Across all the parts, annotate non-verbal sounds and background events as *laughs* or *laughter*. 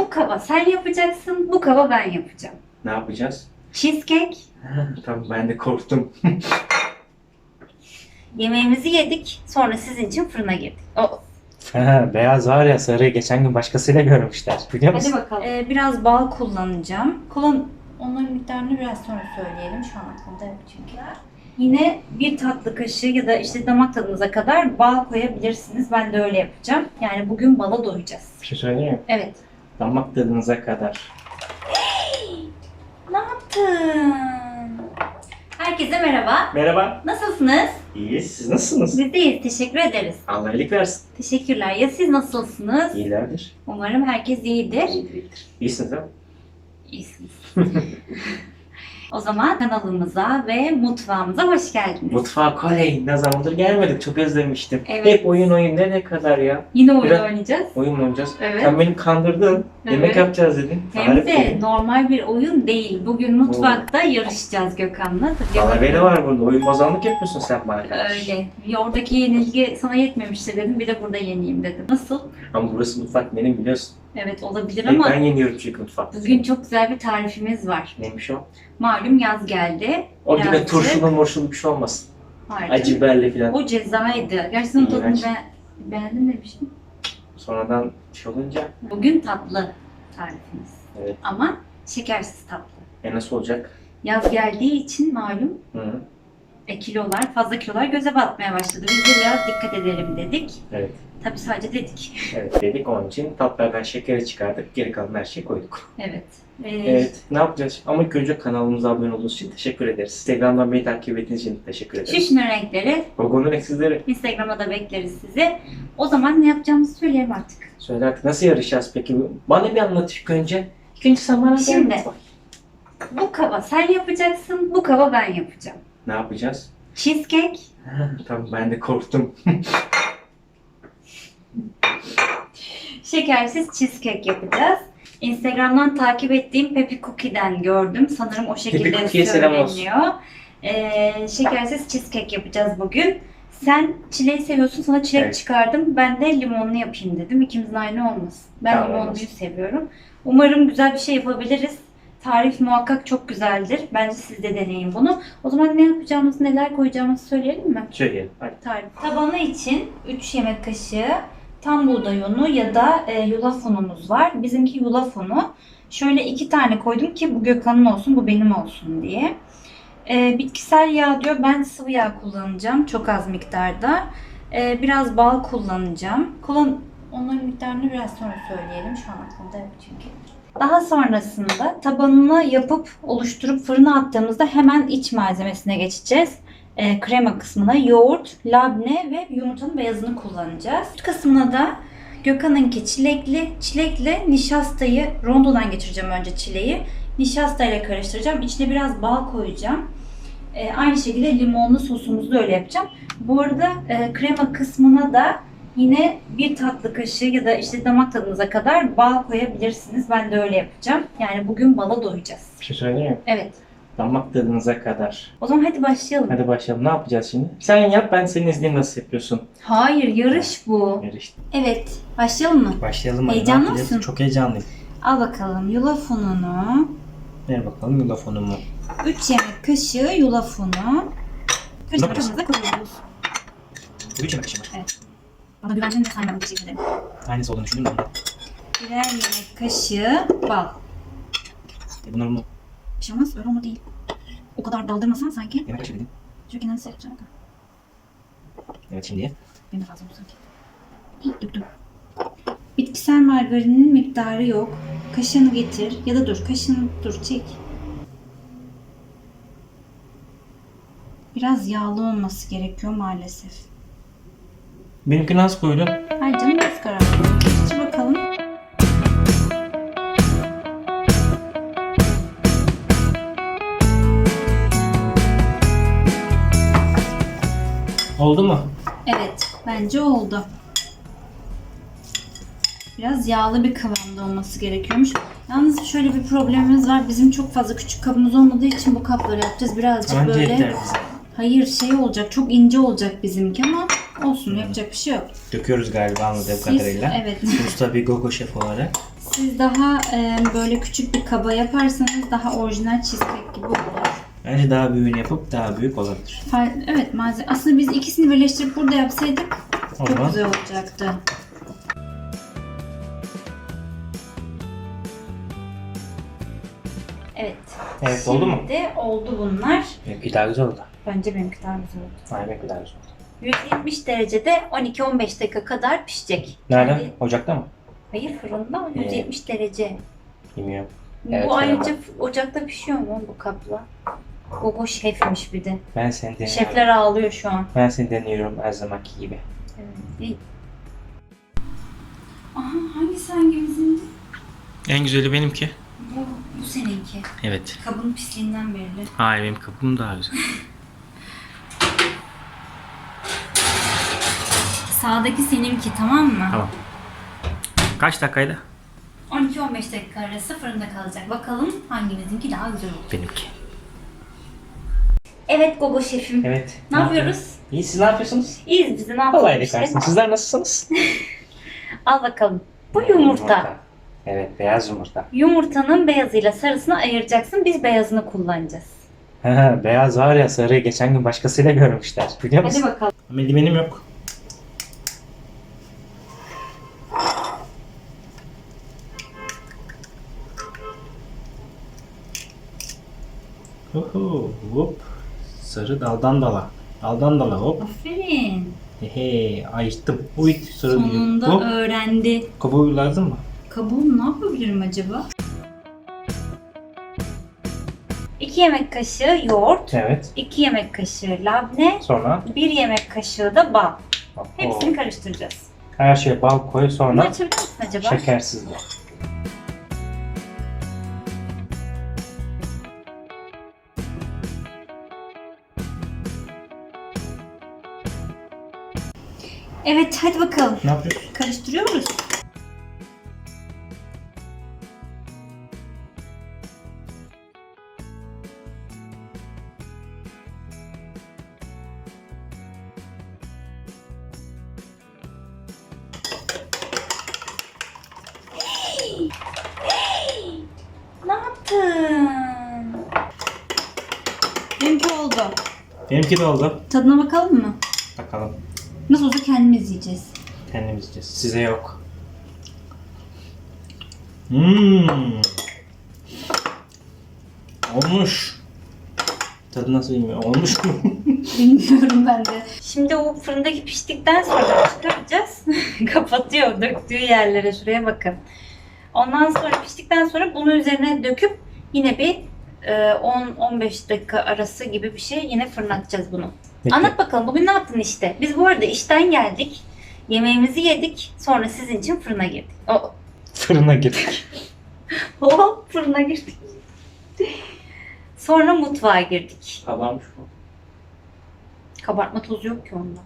Bu kaba sen yapacaksın, bu kaba ben yapacağım. Ne yapacağız? Cheesecake. *laughs* tamam ben de korktum. *laughs* Yemeğimizi yedik, sonra sizin için fırına girdik. O. Ha, beyaz var ya sarı geçen gün başkasıyla görmüşler. Biliyor Hadi musun? bakalım. Ee, biraz bal kullanacağım. Kullan onların miktarını biraz sonra söyleyelim. Şu an aklımda yok çünkü. Yine bir tatlı kaşığı ya da işte damak tadınıza kadar bal koyabilirsiniz. Ben de öyle yapacağım. Yani bugün bala doyacağız. Bir şey söyleyeyim mi? Evet. Damak tadınıza kadar. *gasps* Ne yaptın? Herkese merhaba. Merhaba. Nasılsınız? İyiyiz. Siz nasılsınız? Biz deyiz. Teşekkür ederiz. Allah iyilik versin. Teşekkürler. Ya siz nasılsınız? İyilerdir. Umarım herkes iyidir. İyidir. İyisiniz mi? İyisiniz. *laughs* o zaman kanalımıza ve mutfağımıza hoş geldiniz. Mutfağa koley. Ne zamandır gelmedik. Çok özlemiştim. Evet. Hep oyun oyun. Nereye kadar ya? Yine oyun Biraz- oynayacağız. Oyun mu oynayacağız? Evet. Sen beni kandırdın. Yemek Evet. yapacağız dedin. Hem Tarif de dedin. normal bir oyun değil. Bugün mutfakta yarışacağız Gökhan'la. Beni var burada. Oyun bozanlık yapıyorsun sen bana. Öyle. Oradaki yenilgi sana yetmemişti dedim. Bir de burada yeneyim dedim. Nasıl? Ama burası mutfak benim biliyorsun. Evet olabilir ama ben yeniyorum çünkü mutfakta. bugün çok güzel bir tarifimiz var. Neymiş o? Malum yaz geldi. O gibi Birazcık- turşulu morşulu bir şey olmasın. Pardon. Acı biberli falan. O cezaydı. Gerçekten tadını İğrenç. ben beğendim demiştim. Sonradan şey olunca Bugün tatlı tarifimiz. Evet. Ama şekersiz tatlı. e nasıl olacak? Yaz geldiği için malum Hı -hı. e, kilolar, fazla kilolar göze batmaya başladı. Biz de biraz dikkat edelim dedik. Evet. Tabii sadece dedik. *laughs* Evet dedik onun için tatlardan şekeri çıkardık. Geri kalan her şeyi koyduk. Evet. Ee, Evet. Ne yapacağız? Ama önce kanalımıza abone olduğunuz için teşekkür ederiz. Instagram'dan beni takip ettiğiniz için teşekkür ederiz. Şişme renkleri Gogo'nun eksizleri. Instagram'a da bekleriz sizi. O zaman ne yapacağımızı söyleyelim artık. Söyle artık nasıl yarışacağız peki? Bana bir anlat ilk önce. İlk önce sen bana bir Şimdi. anlat. Bu kaba sen yapacaksın, bu kaba ben yapacağım. Ne yapacağız? Cheesecake. *laughs* tamam ben de korktum. *laughs* Şekersiz cheesecake yapacağız. Instagram'dan takip ettiğim Pepi Cookie'den gördüm. Sanırım o şekilde Pepi Cookie'ye selam olsun. söyleniyor. Ee, şekersiz cheesecake yapacağız bugün. Sen çileği seviyorsun, sana çilek Evet. çıkardım. Ben de limonlu yapayım dedim. İkimizin aynı olmasın. Ben Tamam, limonluyu olmasın. seviyorum. Umarım güzel bir şey yapabiliriz. Tarif muhakkak çok güzeldir. Bence siz de deneyin bunu. O zaman ne yapacağımızı, neler koyacağımızı söyleyelim mi? Söyleyelim. Hadi. Tarif. Tabanı için 3 yemek kaşığı tam buğday unu ya da e, yulaf unumuz var. Bizimki yulaf unu. Şöyle iki tane koydum ki bu Gökhan'ın olsun, bu benim olsun diye. E, bitkisel yağ diyor. Ben sıvı yağ kullanacağım. Çok az miktarda. E, biraz bal kullanacağım. Kullan Onların miktarını biraz sonra söyleyelim. Şu an aklımda yok çünkü. Daha sonrasında tabanını yapıp oluşturup fırına attığımızda hemen iç malzemesine geçeceğiz e, krema kısmına yoğurt, labne ve yumurtanın beyazını kullanacağız. Süt kısmına da Gökhan'ınki çilekli. Çilekle nişastayı rondodan geçireceğim önce çileği. Nişastayla karıştıracağım. İçine biraz bal koyacağım. E, aynı şekilde limonlu sosumuzu da öyle yapacağım. Bu arada e, krema kısmına da yine bir tatlı kaşığı ya da işte damak tadınıza kadar bal koyabilirsiniz. Ben de öyle yapacağım. Yani bugün bala doyacağız. Bir şey söyleyeyim mi? Evet. Damak tadınıza kadar. O zaman hadi başlayalım. Hadi başlayalım. Ne yapacağız şimdi? Sen yap ben senin izleyeyim nasıl yapıyorsun. Hayır yarış bu. Yarıştık. Evet, başlayalım mı? Başlayalım hadi. Heyecanlı Ne yapacağız? mısın? Çok heyecanlıyım. Al bakalım yulaf ununu. Ver bakalım yulaf unumu. 3 yemek kaşığı yulaf unu. Kaşığımıza koyuyoruz. Üç yemek kaşığı var. Evet. Bana güvendiğin de saymadım teşekkür ederim. Aynısı olduğunu düşündüm de ondan. Birer yemek kaşığı bal. E bunlar bunu Bir şey olmaz öyle olma değil. O kadar daldırmasan sanki. yemek kaşığı dedim. Çünkü nasıl yapacağım? Evet şimdi. Benim de fazla oldu sanki. İyi döktüm. Bitkisel margarinin miktarı yok. Kaşığını getir. Ya da dur kaşığını dur çek. Biraz yağlı olması gerekiyor maalesef. Benimki nasıl koydun? Ay canım göz kararı. Getir bakalım. Oldu mu? Evet, bence oldu. Biraz yağlı bir kıvamda olması gerekiyormuş. Yalnız şöyle bir problemimiz var. Bizim çok fazla küçük kabımız olmadığı için bu kapları yapacağız. Birazcık Anca böyle... yeter bize. Hayır şey olacak, çok ince olacak bizimki ama olsun yapacak bir şey yok. Döküyoruz galiba anladığım Siz, kadarıyla. evet. Usta bir gogo şef olarak. Siz daha e, böyle küçük bir kaba yaparsanız daha orijinal cheesecake gibi olur. Bence daha büyüğünü yapıp daha büyük olabilir. Evet malzeme. Aslında biz ikisini birleştirip burada yapsaydık O çok zaman güzel olacaktı. Evet. Evet, oldu mu? Şimdi oldu bunlar. benimki daha güzel oldu. Bence benimki daha güzel oldu. Hayır benimki daha güzel oldu. 170 derecede 12-15 dakika kadar pişecek. Nerede? Kendi- Ocakta mı? Hayır fırında 170 derece. Bilmiyorum. Evet, bu ayrıca f- ocakta pişiyor mu bu kapla? Gogo şefmiş bir de. Ben seni deniyorum. Şefler ağlıyor şu an. Ben seni deniyorum her zamanki gibi. Evet. iyi. Aha hangisi hangimizindi? En güzeli benimki. Bu, bu seninki. Evet. Kabın pisliğinden belli. Hayır benim kapım daha güzel. *laughs* Sağdaki seninki tamam mı? Tamam. Kaç dakikaydı? 12-15 dakika arası fırında kalacak. Bakalım hangimizinki daha güzel olur. Benimki. Evet Gogo şefim. Evet. Ne yapıyoruz? İyi siz ne yapıyorsunuz? İyiyiz biz de ne yapalım Kolaylık işte. Sizler nasılsınız? *laughs* Al bakalım. Bu yumurta. Evet beyaz yumurta. Yumurtanın beyazıyla sarısını ayıracaksın. Biz beyazını kullanacağız. *laughs* beyaz var ya sarıyı geçen gün başkasıyla görmüşler. Biliyor Hadi musun? bakalım. Eldivenim yok. Oho, hop. Sarı daldan dala. Daldan dala hop. Aferin. Hehe, ayırttım. Uy, sarı Sonunda Hop. öğrendi. Kabuğu lazım mı? Kabuğunu ne yapabilirim acaba? 2 yemek kaşığı yoğurt, Evet. 2 yemek kaşığı labne, Sonra 1 yemek kaşığı da bal. Hepsini karıştıracağız. her şeye bal koy Bunu sonra açabilir misin acaba? şekersiz bu. Evet hadi bakalım. Ne yapıyorsun? Karıştırıyoruz. Ne yaptın? Benimki oldu. Benimki de oldu. Tadına bakalım mı? Bakalım. Nasıl olsa kendimiz yiyeceğiz. Kendimiz yiyeceğiz. Size yok. Hmm. Olmuş. Tadı nasıl bilmiyorum. Olmuş mu? *laughs* Bilmiyorum ben de. Şimdi o fırındaki piştikten sonra çıkaracağız. *laughs* Kapatıyor döktüğü yerlere şuraya bakın. Ondan sonra piştikten sonra bunu üzerine döküp yine bir e, 10-15 dakika arası gibi bir şey yine fırına atacağız bunu. Peki. Anlat bakalım bugün ne yaptın işte? Biz bu arada işten geldik. Yemeğimizi yedik. Sonra sizin için fırına girdik. O, Fırına girdik. *laughs* *laughs* hop fırına girdik. Sonra mutfağa girdik. Kabarmış bu. Kabartma tozu yok ki onda.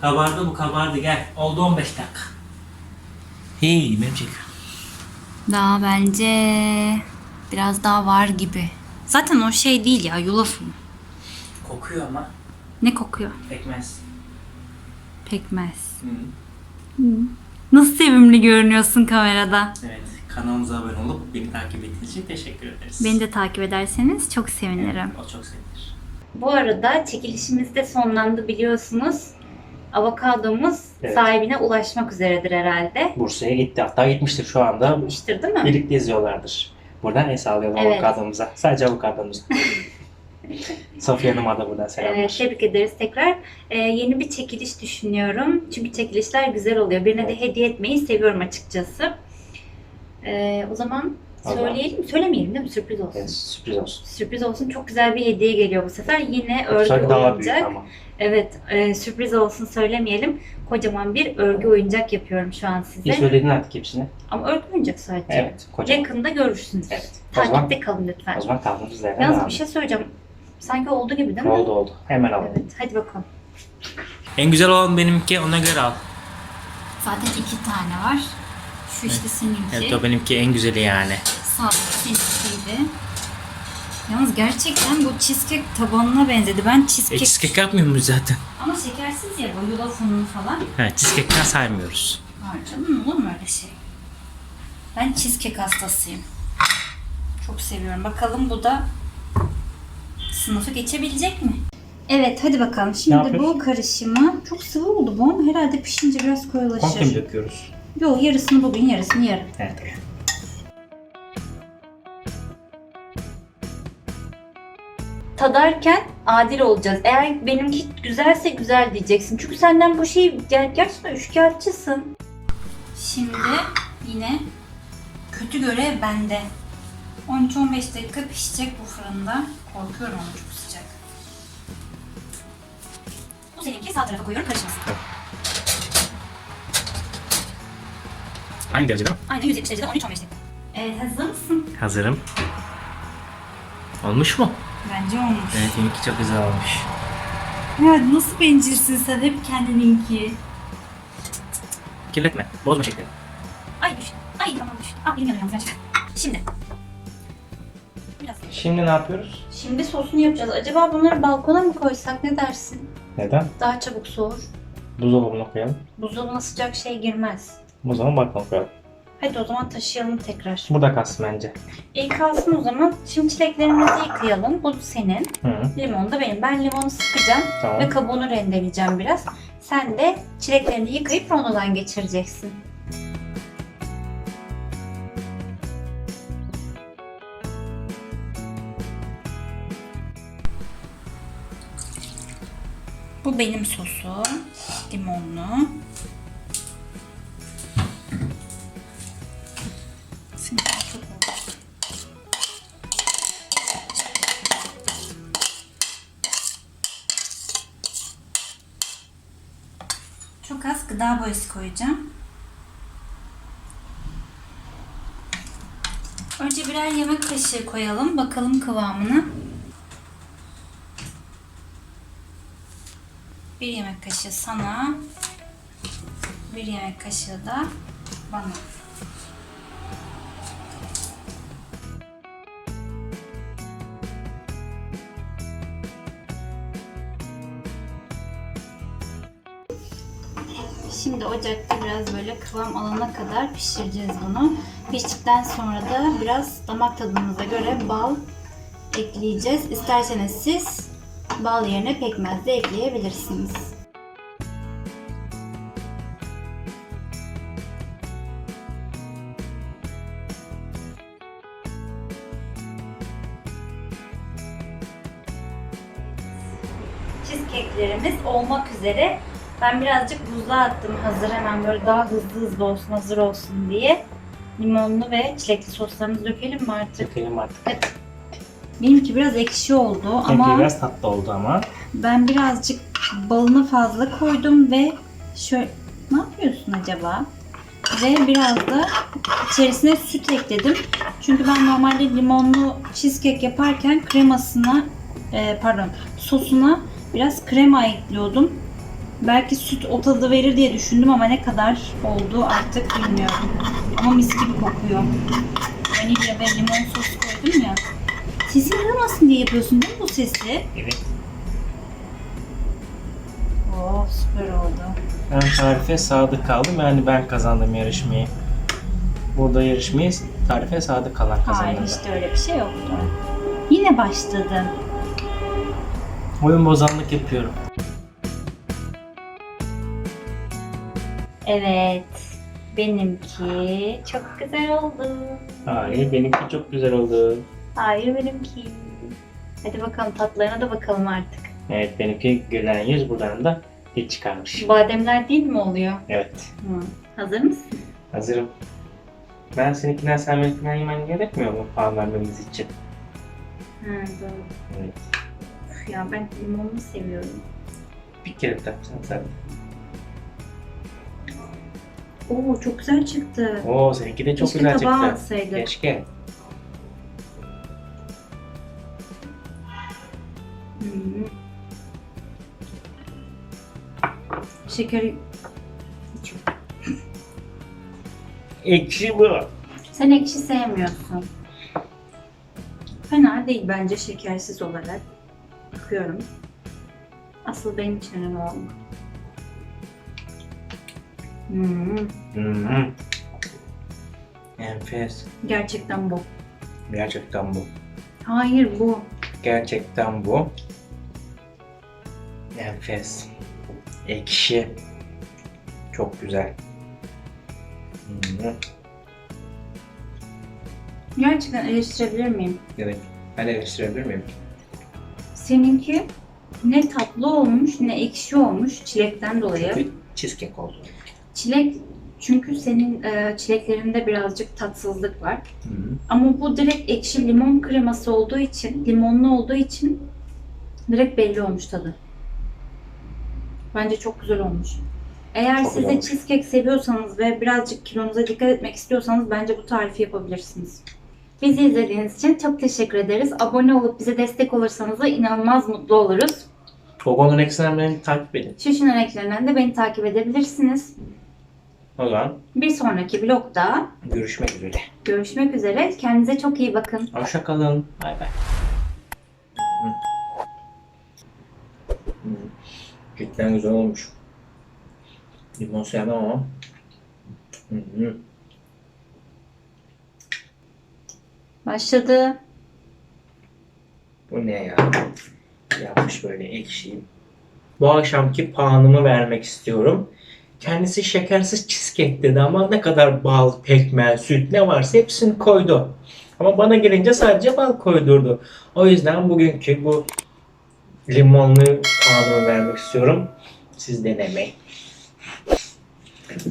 Kabardı bu kabardı gel. Oldu 15 dakika. Hey benim çekiyor. Daha bence biraz daha var gibi. Zaten o şey değil ya yulaf unu. Kokuyor ama Ne kokuyor? pekmez. Pekmez. Hı. Nasıl sevimli görünüyorsun kamerada. Evet kanalımıza abone olup beni takip ettiğiniz için teşekkür ederiz. Beni de takip ederseniz çok sevinirim. O çok sevinir. Bu arada çekilişimiz de sonlandı biliyorsunuz. Avokadomuz Evet. sahibine ulaşmak üzeredir herhalde. Bursa'ya gitti. Hatta gitmiştir şu anda. Gitmiştir değil mi? Birlikte izliyorlardır. Buradan el sallayalım Evet. avokadomuza. Sadece avokadomuza. *laughs* Safiye Hanım'a da buradan selamlar. Evet, tebrik ederiz tekrar. Ee, yeni bir çekiliş düşünüyorum. Çünkü çekilişler güzel oluyor. Birine de hediye etmeyi seviyorum açıkçası. Ee, o zaman söyleyelim? Söylemeyelim değil mi? Sürpriz olsun. Evet, sürpriz olsun. Sürpriz olsun. Çok güzel bir hediye geliyor bu sefer. Yine örgü büyük oyuncak. ama. Evet, e, sürpriz olsun söylemeyelim. Kocaman bir örgü oyuncak yapıyorum şu an size. söyledin artık hepsini. Ama örgü oyuncak sadece. Evet. Kocaman. Yakında görürsünüz. Evet. Takipte kalın lütfen. o zaman kaldığımız yerden Yalnız bir şey söyleyeceğim. Sanki oldu gibi değil mi? Oldu oldu. Hemen alalım. Evet, hadi bakalım. En güzel olan benimki ona göre al. Zaten iki tane var. Şu işte seninki. Evet o benimki en güzeli yani. Sağdaki seninkiydi. Yalnız gerçekten bu cheesecake tabanına benzedi. Ben E cheesecake... cheesecake yapmıyor muyuz zaten? Ama şekersiz ya bu yulaf unu falan. Ha cheesecake'ten saymıyoruz. Harcanın olur mu öyle şey? Ben cheesecake hastasıyım. Çok seviyorum. Bakalım bu da sınıfı geçebilecek mi? Evet hadi bakalım. Şimdi bu yapıyorsun? karışımı çok sıvı oldu bu ama herhalde pişince biraz Komple mi koyulaşır. döküyoruz? Yok yarısını bugün yarısını yarın. Evet. tadarken adil olacağız. Eğer benimki güzelse güzel diyeceksin. Çünkü senden bu şeyi ger- gerçekten üçkağıtçısın. Şimdi yine kötü görev bende. 13-15 dakika pişecek bu fırında. Korkuyorum ama çok sıcak. Bu seninki sağ tarafa koyuyorum karışmasın. Aynı derecede mi? Aynen 170 derecede 13-15 dakika. Evet hazır mısın? Hazırım. Olmuş mu? Bence olmuş. Evet benimki çok güzel olmuş. Ya nasıl bencilsin sen hep kendininki. Kirletme. Bozma şeklini. Ay düştü. Ay tamam düştü. Aa elim yanıyor gerçekten. Şimdi. Biraz. Şimdi ne yapıyoruz? Şimdi sosunu yapacağız. Acaba bunları balkona mı koysak ne dersin? Neden? Daha çabuk soğur. Buzdolabına koyalım. Buzdolabına sıcak şey girmez. O zaman balkona koyalım. Hadi o zaman taşıyalım tekrar. Burada kalsın bence. İyi kalsın o zaman. Şimdi çileklerimizi yıkayalım. Bu senin. Hı, Limon da benim. Ben limonu sıkacağım ve tamam. kabuğunu rendeleyeceğim biraz. Sen de çileklerini yıkayıp rondodan geçireceksin. Bu benim sosum. Limonlu. Çok az gıda boyası koyacağım. Önce birer yemek kaşığı koyalım. Bakalım kıvamını. 1 yemek kaşığı sana, 1 yemek kaşığı da bana. Şimdi ocakta biraz böyle kıvam alana kadar pişireceğiz bunu. Piştikten sonra da biraz damak tadımıza göre bal ekleyeceğiz. İsterseniz siz bal yerine pekmez de ekleyebilirsiniz. Cheesecake'lerimiz olmak üzere. Ben birazcık buzluğa attım hazır hemen böyle daha hızlı hızlı olsun hazır olsun diye. Limonlu ve çilekli soslarımızı dökelim mi artık? Dökelim artık. Benimki biraz ekşi oldu Benimki ama biraz tatlı oldu ama. ben birazcık balını fazla koydum ve şöyle ne yapıyorsun acaba? Ve biraz da içerisine süt ekledim. Çünkü ben normalde limonlu cheesecake yaparken kremasına e, pardon sosuna biraz krema ekliyordum. Belki süt o tadı verir diye düşündüm ama ne kadar oldu artık bilmiyorum. Ama mis gibi kokuyor. Vanilya ve limon sosu koydum ya. Sesin duymasın diye yapıyorsun değil mi bu sesi? Evet. Oo süper oldu. Ben tarife sadık kaldım. Yani ben kazandım yarışmayı. Burada yarışmayı tarife sadık kalan Hayır kazandı. işte öyle bir şey yoktu. Yine başladın. Oyun bozanlık yapıyorum. Evet. Benimki çok güzel oldu. Hayır benimki çok güzel oldu. Hayır benimki. Hadi bakalım tatlarına da bakalım artık. Evet benimki gülen yüz buradan da hiç çıkarmış. Bademler değil mi oluyor? Evet. Hı. Hazır mısın? Hazırım. Ben seninkinden sen benimkinden yemen gerekmiyor mu puan vermemiz için? Ha, doğru. Evet. Üf ya ben limonlu seviyorum. Bir kere taksan sen. Oo çok güzel çıktı. Oo seninki de çok Keşke güzel tabağa çıktı. atsaydık. Keşke. Şekeri Ekşi bu. Sen ekşi sevmiyorsun. Fena değil bence şekersiz olarak. Bakıyorum. Asıl benim için önemli olan. Hmm, Hmm. Enfes. gerçekten bu. Gerçekten bu. Hayır bu. Gerçekten bu. Enfes. Ekşi. Çok güzel. Hmm. Gerçekten eleştirebilir miyim? Evet. Ben eleştirebilir miyim? Seninki ne tatlı olmuş ne ekşi olmuş çilekten dolayı. Çünkü cheesecake oldu. Çilek çünkü senin e, çileklerinde birazcık tatsızlık var. Hı. Ama bu direkt ekşi limon kreması olduğu için, limonlu olduğu için direkt belli olmuş tadı. Bence çok güzel olmuş. Eğer Çok siz de cheesecake seviyorsanız ve birazcık kilonuza dikkat etmek istiyorsanız bence bu tarifi yapabilirsiniz. Bizi izlediğiniz için çok teşekkür ederiz. Abone olup bize destek olursanız da inanılmaz mutlu oluruz. Gogo'nun ekstrem beni takip edin. Şu renklerinden de beni takip edebilirsiniz. O zaman Bir sonraki vlogda görüşmek üzere. görüşmek üzere. Kendinize çok iyi bakın. Hoşça kalın. Bay bay. Hı. Hı. Cidden güzel olmuş. Limon sevmem ama. Hı hı. Başladı. Bu ne ya? Yapmış böyle ekşi. Bu akşamki puanımı vermek istiyorum. Kendisi şekersiz cheesecake dedi ama ne kadar bal, pekmez, süt ne varsa hepsini koydu. Ama bana gelince sadece bal koydurdu. O yüzden bugünkü bu limonlu puanımı vermek istiyorum. Siz denemeyin.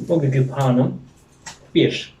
Bugünkü puanım 1.